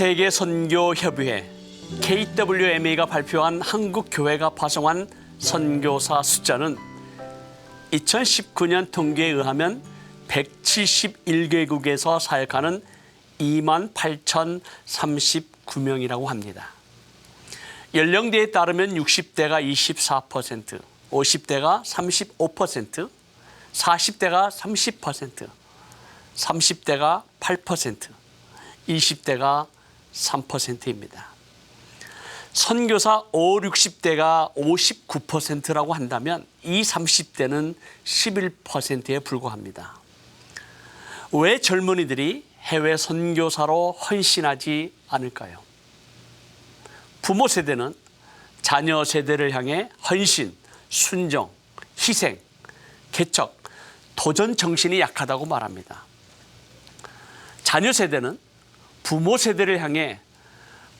세계 선교 협의회 KWMA가 발표한 한국 교회가 파송한 선교사 숫자는 2019년 통계에 의하면 171개국에서 사역하는 2만 8,039명이라고 합니다. 연령대에 따르면 60대가 24%, 50대가 35%, 40대가 30%, 30대가 8%, 20대가 3%입니다. 선교사 5, 60대가 59%라고 한다면 이 30대는 11%에 불과합니다. 왜 젊은이들이 해외 선교사로 헌신하지 않을까요? 부모 세대는 자녀 세대를 향해 헌신, 순정, 희생, 개척, 도전 정신이 약하다고 말합니다. 자녀 세대는 부모 세대를 향해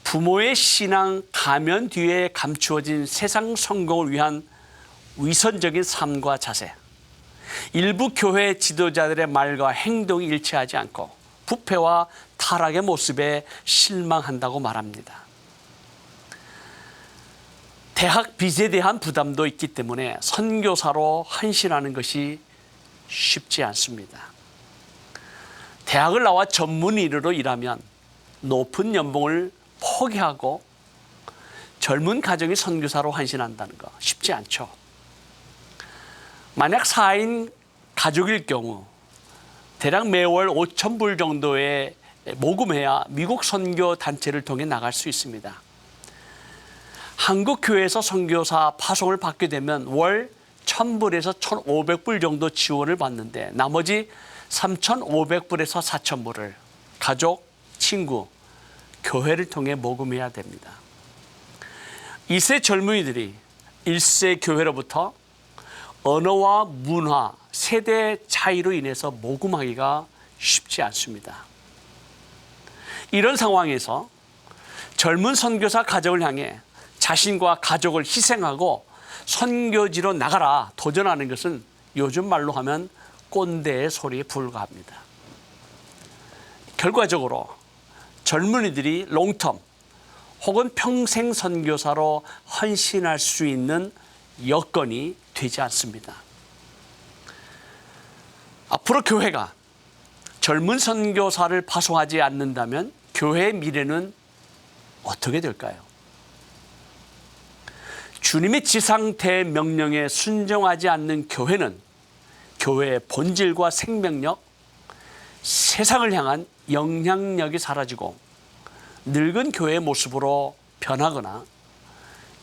부모의 신앙 가면 뒤에 감추어진 세상 성공을 위한 위선적인 삶과 자세, 일부 교회 지도자들의 말과 행동이 일치하지 않고 부패와 타락의 모습에 실망한다고 말합니다. 대학 빚에 대한 부담도 있기 때문에 선교사로 헌신하는 것이 쉽지 않습니다. 대학을 나와 전문의로 일하면 높은 연봉을 포기하고 젊은 가정이 선교사로 헌신한다는 거 쉽지 않죠. 만약 4인 가족일 경우 대략 매월 5천 불 정도의 모금해야 미국 선교 단체를 통해 나갈 수 있습니다. 한국 교회에서 선교사 파송을 받게 되면 월 1,000불에서 1,500불 정도 지원을 받는데 나머지 3,500불에서 4,000불을 가족, 친구, 교회를 통해 모금해야 됩니다. 2세 젊은이들이 1세 교회로부터 언어와 문화, 세대 차이로 인해서 모금하기가 쉽지 않습니다. 이런 상황에서 젊은 선교사 가정을 향해 자신과 가족을 희생하고 선교지로 나가라 도전하는 것은 요즘 말로 하면 꼰대의 소리에 불과합니다. 결과적으로 젊은이들이 롱텀 혹은 평생 선교사로 헌신할 수 있는 여건이 되지 않습니다. 앞으로 교회가 젊은 선교사를 파송하지 않는다면 교회의 미래는 어떻게 될까요? 주님의 지상태 명령에 순종하지 않는 교회는 교회의 본질과 생명력, 세상을 향한 영향력이 사라지고 늙은 교회의 모습으로 변하거나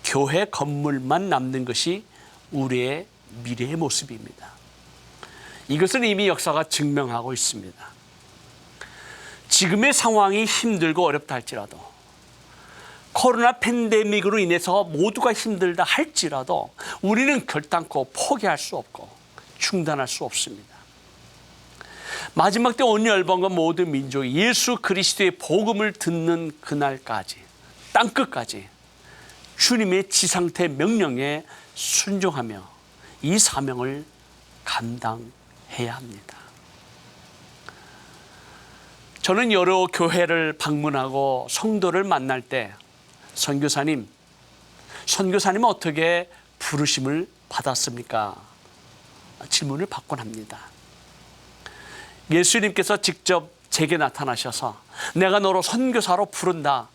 교회 건물만 남는 것이 우리의 미래의 모습입니다. 이것은 이미 역사가 증명하고 있습니다. 지금의 상황이 힘들고 어렵다 할지라도 코로나 팬데믹으로 인해서 모두가 힘들다 할지라도 우리는 결단코 포기할 수 없고 중단할 수 없습니다. 마지막 때 온 열방과 모든 민족이 예수 그리스도의 복음을 듣는 그날까지 땅 끝까지 주님의 지상태 명령에 순종하며 이 사명을 감당해야 합니다. 저는 여러 교회를 방문하고 성도를 만날 때 선교사님, 선교사님 어떻게 부르심을 받았습니까? 질문을 받곤 합니다. 예수님께서 직접 제게 나타나셔서 내가 너로 선교사로 부른다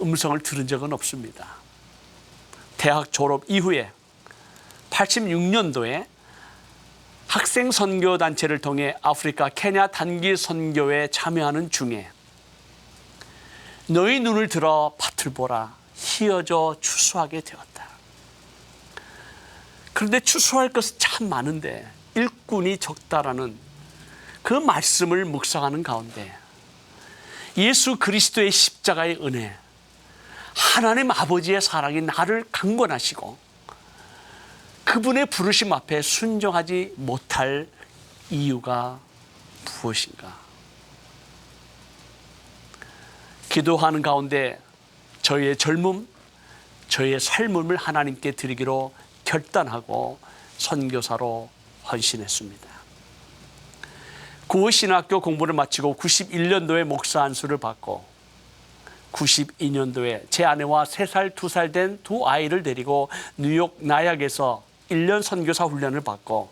음성을 들은 적은 없습니다. 대학 졸업 이후에 86년도에 학생 선교 단체를 통해 아프리카 케냐 단기 선교에 참여하는 중에 너희 눈을 들어 밭을 보라 희어져 추수하게 되었다. 그런데 추수할 것은 참 많은데 일꾼이 적다라는 그 말씀을 묵상하는 가운데 예수 그리스도의 십자가의 은혜, 하나님 아버지의 사랑이 나를 강권하시고 그분의 부르심 앞에 순종하지 못할 이유가 무엇인가? 기도하는 가운데 저희의 젊음, 저희의 삶을 하나님께 드리기로 결단하고 선교사로 헌신했습니다. 구호신학교 공부를 마치고 91년도에 목사 안수를 받고 92년도에 제 아내와 3살, 2살 된 두 아이를 데리고 뉴욕 나약에서 1년 선교사 훈련을 받고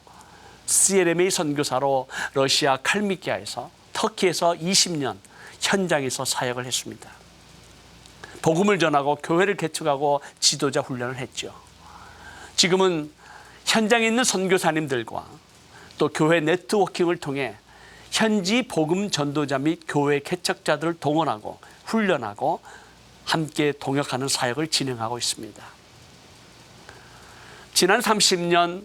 CLMA 선교사로 러시아 칼미키아에서 터키에서 20년 현장에서 사역을 했습니다. 복음을 전하고 교회를 개척하고 지도자 훈련을 했죠. 지금은 현장에 있는 선교사님들과 또 교회 네트워킹을 통해 현지 복음 전도자 및 교회 개척자들을 동원하고 훈련하고 함께 동역하는 사역을 진행하고 있습니다. 지난 30년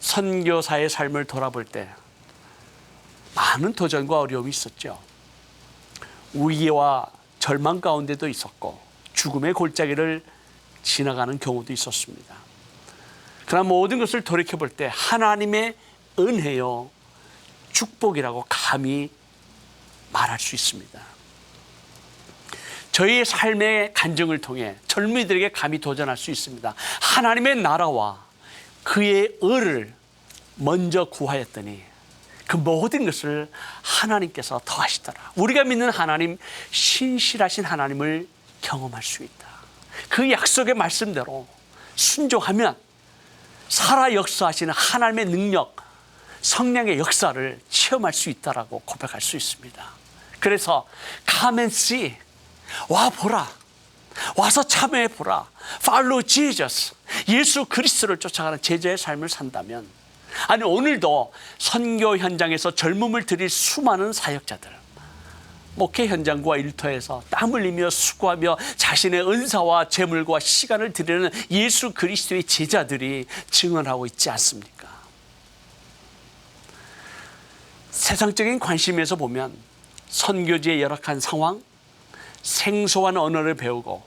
선교사의 삶을 돌아볼 때 많은 도전과 어려움이 있었죠. 위기와 절망 가운데도 있었고 죽음의 골짜기를 지나가는 경우도 있었습니다. 그러나 모든 것을 돌이켜 볼 때 하나님의 은혜요 축복이라고 감히 말할 수 있습니다. 저희의 삶의 간증을 통해 젊은이들에게 감히 도전할 수 있습니다. 하나님의 나라와 그의 의를 먼저 구하였더니 그 모든 것을 하나님께서 더하시더라. 우리가 믿는 하나님, 신실하신 하나님을 경험할 수 있다. 그 약속의 말씀대로 순종하면 살아 역사하시는 하나님의 능력, 성령의 역사를 체험할 수 있다라고 고백할 수 있습니다. 그래서 come see. 와 보라. 와서 참여해 보라. Follow Jesus. 예수 그리스도를 쫓아가는 제자의 삶을 산다면 아니 오늘도 선교 현장에서 젊음을 들일 수많은 사역자들 목회 현장과 일터에서 땀 흘리며 수고하며 자신의 은사와 재물과 시간을 드리는 예수 그리스도의 제자들이 증언하고 있지 않습니까? 세상적인 관심에서 보면 선교지의 열악한 상황, 생소한 언어를 배우고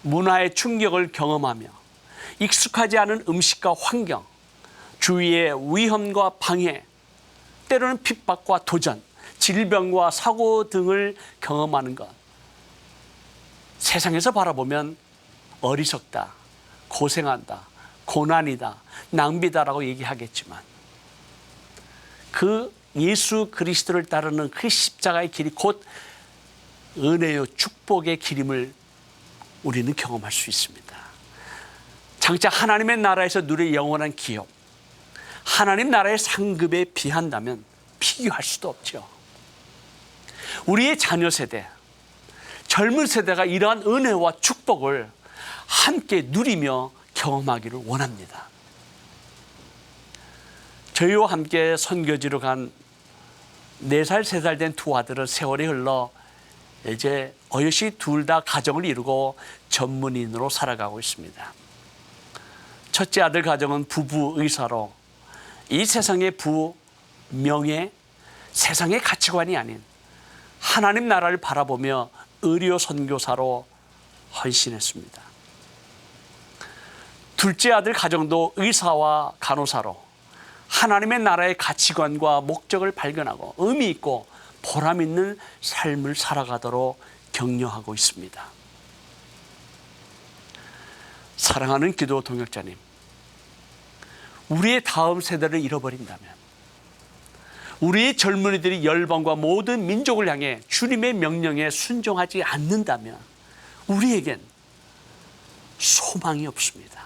문화의 충격을 경험하며 익숙하지 않은 음식과 환경, 주위의 위험과 방해, 때로는 핍박과 도전, 질병과 사고 등을 경험하는 것. 세상에서 바라보면 어리석다, 고생한다, 고난이다, 낭비다라고 얘기하겠지만 그 예수 그리스도를 따르는 그 십자가의 길이 곧 은혜요 축복의 길임을 우리는 경험할 수 있습니다. 장차 하나님의 나라에서 누릴 영원한 기업, 하나님 나라의 상급에 비한다면 비교할 수도 없죠. 우리의 자녀 세대, 젊은 세대가 이러한 은혜와 축복을 함께 누리며 경험하기를 원합니다. 저희와 함께 선교지로 간 4살, 3살 된 두 아들은 세월이 흘러 이제 어여시 둘 다 가정을 이루고 전문인으로 살아가고 있습니다. 첫째 아들 가정은 부부 의사로 이 세상의 부, 명예, 세상의 가치관이 아닌 하나님 나라를 바라보며 의료 선교사로 헌신했습니다. 둘째 아들 가정도 의사와 간호사로 하나님의 나라의 가치관과 목적을 발견하고 의미 있고 보람 있는 삶을 살아가도록 격려하고 있습니다. 사랑하는 기도 동역자님, 우리의 다음 세대를 잃어버린다면, 우리의 젊은이들이 열방과 모든 민족을 향해 주님의 명령에 순종하지 않는다면, 우리에겐 소망이 없습니다.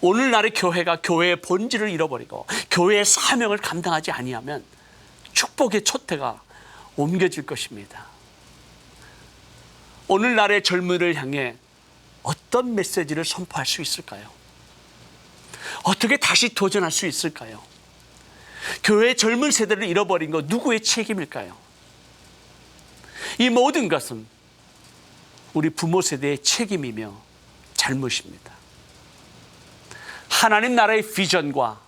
오늘날의 교회가 교회의 본질을 잃어버리고 교회의 사명을 감당하지 아니하면 축복의 촛대가 옮겨질 것입니다. 오늘날의 젊은이를 향해 어떤 메시지를 선포할 수 있을까요? 어떻게 다시 도전할 수 있을까요? 교회의 젊은 세대를 잃어버린 것 누구의 책임일까요? 이 모든 것은 우리 부모 세대의 책임이며 잘못입니다. 하나님 나라의 비전과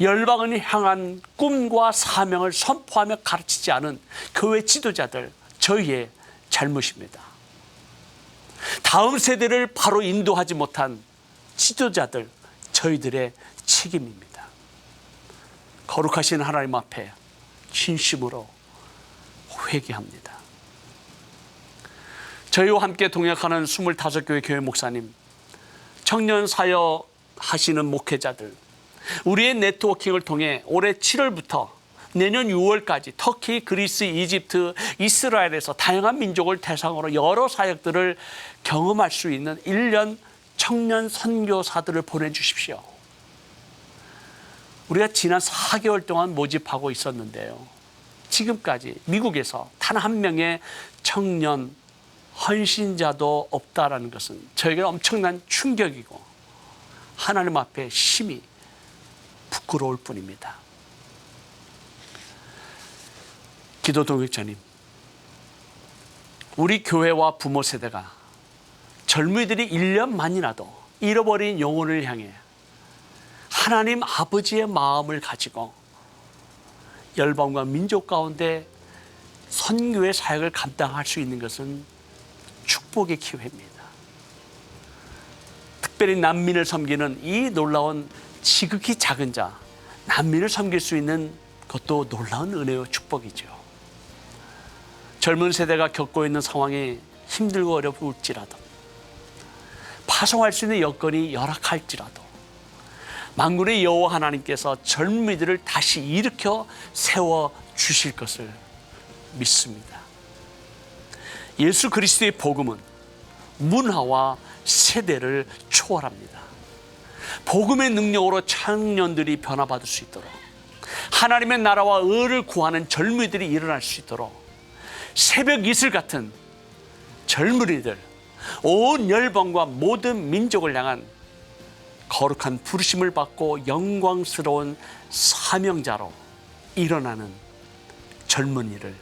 열방을 향한 꿈과 사명을 선포하며 가르치지 않은 교회 지도자들 저희의 잘못입니다. 다음 세대를 바로 인도하지 못한 지도자들 저희들의 책임입니다. 거룩하신 하나님 앞에 진심으로 회개합니다. 저희와 함께 동역하는 25교회 교회 목사님, 청년 사역 하시는 목회자들, 우리의 네트워킹을 통해 올해 7월부터 내년 6월까지 터키, 그리스, 이집트, 이스라엘에서 다양한 민족을 대상으로 여러 사역들을 경험할 수 있는 1년 청년 선교사들을 보내주십시오. 우리가 지난 4개월 동안 모집하고 있었는데요. 지금까지 미국에서 단 한 명의 청년 헌신자도 없다라는 것은 저에게 엄청난 충격이고 하나님 앞에 심히 부끄러울 뿐입니다. 기도 동역자님, 우리 교회와 부모 세대가 젊은이들이 1년만이라도 잃어버린 영혼을 향해 하나님 아버지의 마음을 가지고 열방과 민족 가운데 선교의 사역을 감당할 수 있는 것은 축복의 기회입니다. 특별히 난민을 섬기는 이 놀라운 지극히 작은 자, 난민을 섬길 수 있는 것도 놀라운 은혜와 축복이죠. 젊은 세대가 겪고 있는 상황이 힘들고 어려울지라도 파송할 수 있는 여건이 열악할지라도 만군의 여호와 하나님께서 젊은이들을 다시 일으켜 세워 주실 것을 믿습니다. 예수 그리스도의 복음은 문화와 세대를 초월합니다. 복음의 능력으로 청년들이 변화받을 수 있도록 하나님의 나라와 의를 구하는 젊은이들이 일어날 수 있도록 새벽 이슬 같은 젊은이들 온 열방과 모든 민족을 향한 거룩한 부르심을 받고 영광스러운 사명자로 일어나는 젊은이를